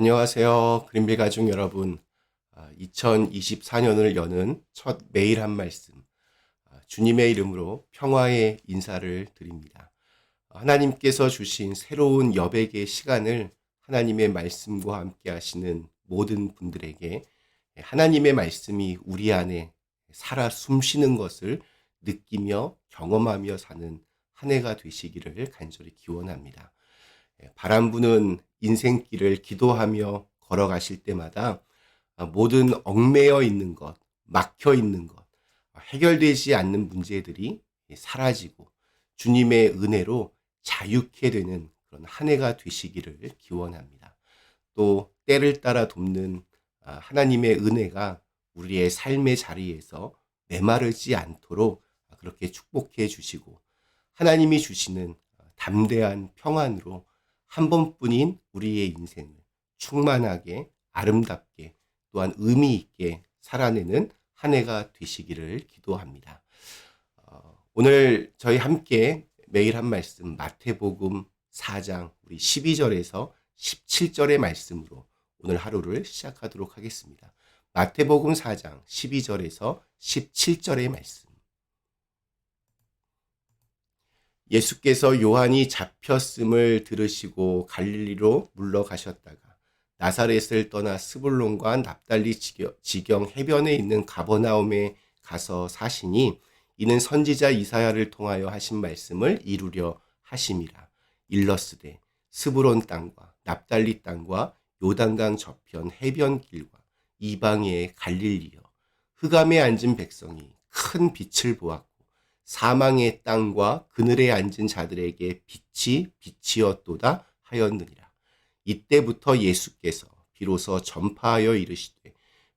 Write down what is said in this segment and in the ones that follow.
안녕하세요. 그린빌 가족 여러분. 2024년을 여는 첫 매일 한 말씀. 아, 주님의 이름으로 평화의 인사를 드립니다. 하나님께서 주신 새로운 여백의 시간을 하나님의 말씀과 함께 하시는 모든 분들에게 하나님의 말씀이 우리 안에 살아 숨쉬는 것을 느끼며 경험하며 사는 한 해가 되시기를 간절히 기원합니다. 바람 부는 인생길을 기도하며 걸어가실 때마다 모든 얽매여 있는 것, 막혀 있는 것, 해결되지 않는 문제들이 사라지고 주님의 은혜로 자유케 되는 그런 한 해가 되시기를 기원합니다. 또 때를 따라 돕는 하나님의 은혜가 우리의 삶의 자리에서 메마르지 않도록 그렇게 축복해 주시고 하나님이 주시는 담대한 평안으로 한 번뿐인 우리의 인생을 충만하게 아름답게 또한 의미 있게 살아내는 한 해가 되시기를 기도합니다. 어, 오늘 저희 함께 매일 한 말씀 마태복음 4장 우리 12절에서 17절의 말씀으로 오늘 하루를 시작하도록 하겠습니다. 마태복음 4장 12절에서 17절의 말씀. 예수께서 요한이 잡혔음을 들으시고 갈릴리로 물러가셨다가 나사렛을 떠나 스불론과 납달리 지경 해변에 있는 가버나움에 가서 사시니 이는 선지자 이사야를 통하여 하신 말씀을 이루려 하심이라. 일러스되 스불론 땅과 납달리 땅과 요단강 저편 해변길과 이방의 갈릴리여 흑암에 앉은 백성이 큰 빛을 보았고 사망의 땅과 그늘에 앉은 자들에게 빛이 빛이었도다 하였느니라. 이때부터 예수께서 비로소 전파하여 이르시되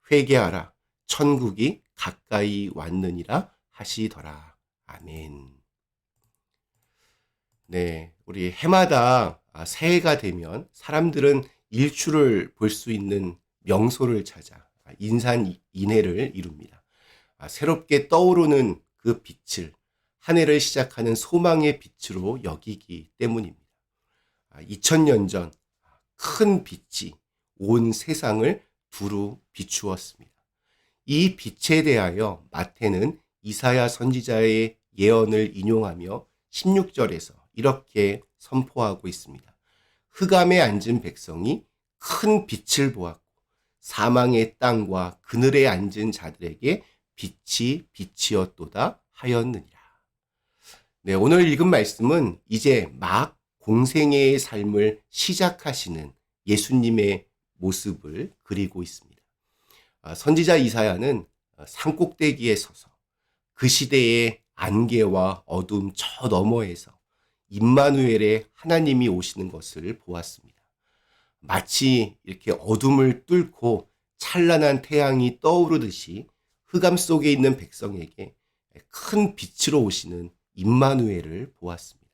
회개하라 천국이 가까이 왔느니라 하시더라. 아멘. 네, 우리 해마다 아, 새해가 되면 사람들은 일출을 볼 수 있는 명소를 찾아 인산 인해를 이룹니다. 아, 새롭게 떠오르는 그 빛을 한 해를 시작하는 소망의 빛으로 여기기 때문입니다. 2000년 아, 전큰 빛이 온 세상을 두루 비추었습니다. 이 빛에 대하여 마태는 이사야 선지자의 예언을 인용하며 16절에서 이렇게 선포하고 있습니다. 흑암에 앉은 백성이 큰 빛을 보았고 사망의 땅과 그늘에 앉은 자들에게 빛이 빛이었도다 하였느니라. 네, 오늘 읽은 말씀은 이제 막 공생애의 삶을 시작하시는 예수님의 모습을 그리고 있습니다. 아, 선지자 이사야는 산꼭대기에 서서 그 시대의 안개와 어둠 저 너머에서 임마누엘의 하나님이 오시는 것을 보았습니다. 마치 이렇게 어둠을 뚫고 찬란한 태양이 떠오르듯이 흑암 속에 있는 백성에게 큰 빛으로 오시는 임마누엘을 보았습니다.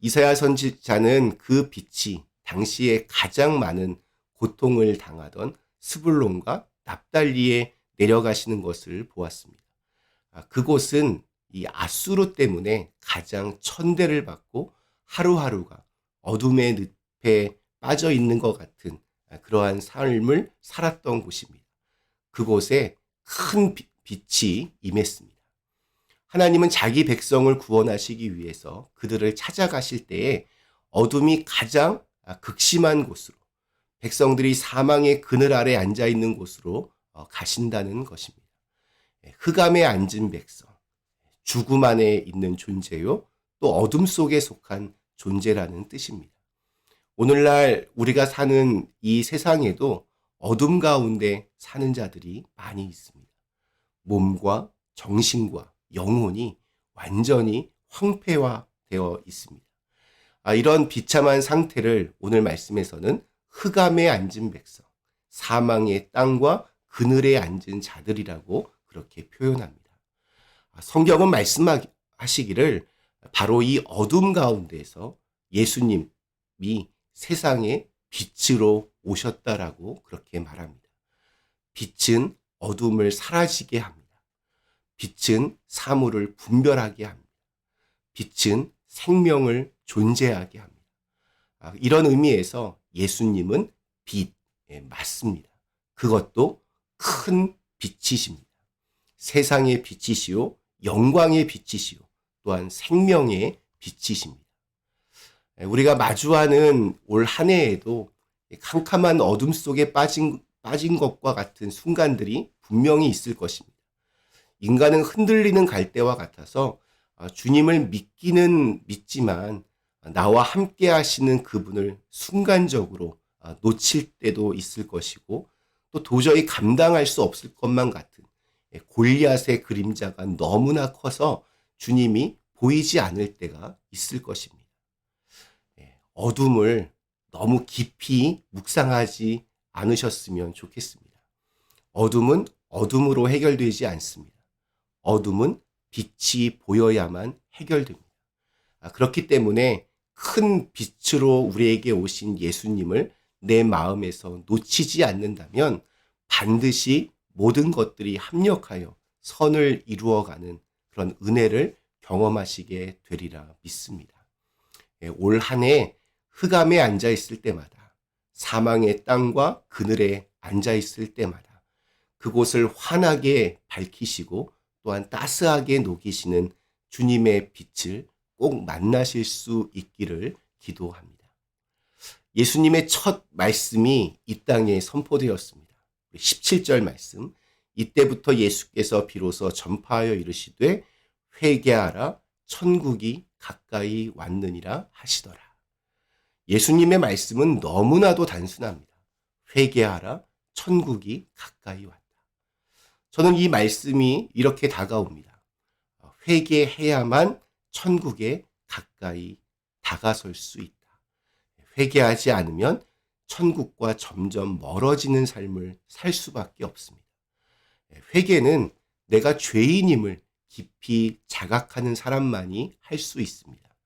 이사야 선지자는 그 빛이 당시에 가장 많은 고통을 당하던 스불론과 납달리에 내려가시는 것을 보았습니다. 아, 그곳은 이 아수르 때문에 가장 천대를 받고 하루하루가 어둠의 늪에 빠져 있는 것 같은 그러한 삶을 살았던 곳입니다. 그곳에 큰 빛이 임했습니다. 하나님은 자기 백성을 구원하시기 위해서 그들을 찾아가실 때에 어둠이 가장 극심한 곳으로 백성들이 사망의 그늘 아래 앉아 있는 곳으로 어, 가신다는 것입니다. 예, 흑암에 앉은 백성, 죽음 안에 있는 존재요, 또 어둠 속에 속한 존재라는 뜻입니다. 오늘날 우리가 사는 이 세상에도 어둠 가운데 사는 자들이 많이 있습니다. 몸과 정신과 영혼이 완전히 황폐화되어 있습니다. 아, 이런 비참한 상태를 오늘 말씀에서는 흑암에 앉은 백성, 사망의 땅과 그늘에 앉은 자들이라고 그렇게 표현합니다. 아, 성경은 말씀하시기를 바로 이 어둠 가운데서 예수님이 세상에 빛으로 오셨다라고 그렇게 말합니다. 빛은 어둠을 사라지게 합니다. 빛은 사물을 분별하게 합니다. 빛은 생명을 존재하게 합니다. 아, 이런 의미에서 예수님은 빛, 예, 맞습니다. 그것도 큰 빛이십니다. 세상의 빛이시요, 영광의 빛이시요, 또한 생명의 빛이십니다. 예, 우리가 마주하는 올 한 해에도 캄캄한 어둠 속에 빠진, 빠진 것과 같은 순간들이 분명히 있을 것입니다. 인간은 흔들리는 갈대와 같아서 아, 주님을 믿기는 믿지만 나와 함께 하시는 그분을 순간적으로 아, 놓칠 때도 있을 것이고 또 도저히 감당할 수 없을 것만 같은 예, 골리앗의 그림자가 너무나 커서 주님이 보이지 않을 때가 있을 것입니다. 예, 어둠을 너무 깊이 묵상하지 않으셨으면 좋겠습니다. 어둠은 어둠으로 해결되지 않습니다. 어둠은 빛이 보여야만 해결됩니다. 아, 그렇기 때문에 큰 빛으로 우리에게 오신 예수님을 내 마음에서 놓치지 않는다면 반드시 모든 것들이 합력하여 선을 이루어가는 그런 은혜를 경험하시게 되리라 믿습니다. 예, 올한 해 흑암에 앉아 있을 때마다 사망의 땅과 그늘에 앉아 있을 때마다 그곳을 환하게 밝히시고 또한 따스하게 녹이시는 주님의 빛을 꼭 만나실 수 있기를 기도합니다. 예수님의 첫 말씀이 이 땅에 선포되었습니다. 17절 말씀. 이때부터 예수께서 비로소 전파하여 이르시되 회개하라 천국이 가까이 왔느니라 하시더라. 예수님의 말씀은 너무나도 단순합니다. 회개하라 천국이 가까이 왔다. 저는 이 말씀이 이렇게 다가옵니다. 회개해야만 천국에 가까이 다가설 수 있다. 회개하지 않으면 천국과 점점 멀어지는 삶을 살 수밖에 없습니다. 회개는 내가 죄인임을 깊이 자각하는 사람만이 할 수 있습니다.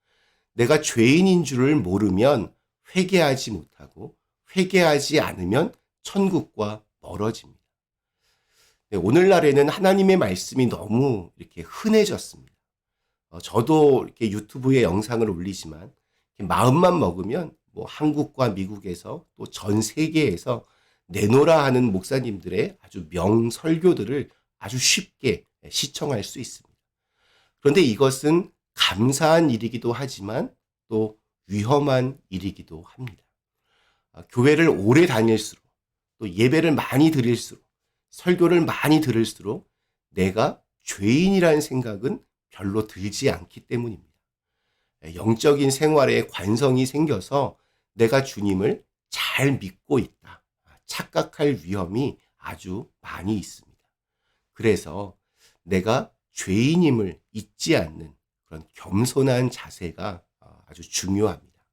내가 죄인인 줄을 모르면 회개하지 못하고 회개하지 않으면 천국과 멀어집니다. 네, 오늘날에는 하나님의 말씀이 너무 이렇게 흔해졌습니다. 어, 저도 이렇게 유튜브에 영상을 올리지만 마음만 먹으면 뭐 한국과 미국에서 또 전 세계에서 내노라 하는 목사님들의 아주 명설교들을 아주 쉽게 시청할 수 있습니다. 그런데 이것은 감사한 일이기도 하지만 또 위험한 일이기도 합니다. 아, 교회를 오래 다닐수록 또 예배를 많이 드릴수록 설교를 많이 들을수록 내가 죄인이라는 생각은 별로 들지 않기 때문입니다. 영적인 생활에 관성이 생겨서 내가 주님을 잘 믿고 있다. 착각할 위험이 아주 많이 있습니다. 그래서 내가 죄인임을 잊지 않는 그런 겸손한 자세가 아주 중요합니다.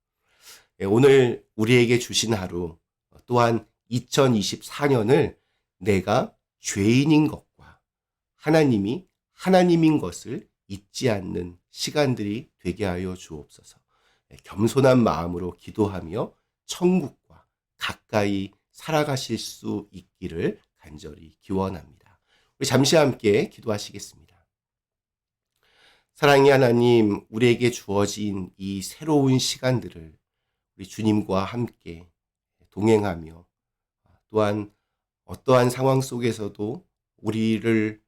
오늘 우리에게 주신 하루 또한 2024년을 내가 죄인인 것과 하나님이 하나님인 것을 잊지 않는 시간들이 되게 하여 주옵소서. 겸손한 마음으로 기도하며 천국과 가까이 살아가실 수 있기를 간절히 기원합니다. 우리 잠시 함께 기도하시겠습니다. 사랑의 하나님, 우리에게 주어진 이 새로운 시간들을 우리 주님과 함께 동행하며 또한 어떠한 상황 속에서도 우리를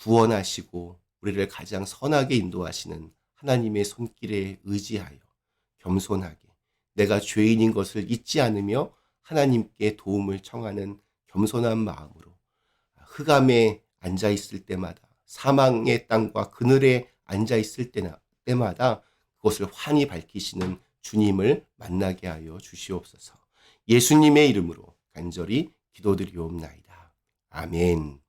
구원하시고 우리를 가장 선하게 인도하시는 하나님의 손길에 의지하여 겸손하게 내가 죄인인 것을 잊지 않으며 하나님께 도움을 청하는 겸손한 마음으로 흑암에 앉아 있을 때마다 사망의 땅과 그늘에 앉아 있을 때나 때마다 그것을 환히 밝히시는 주님을 만나게 하여 주시옵소서. 예수님의 이름으로 간절히 기도드리옵나이다. 아멘.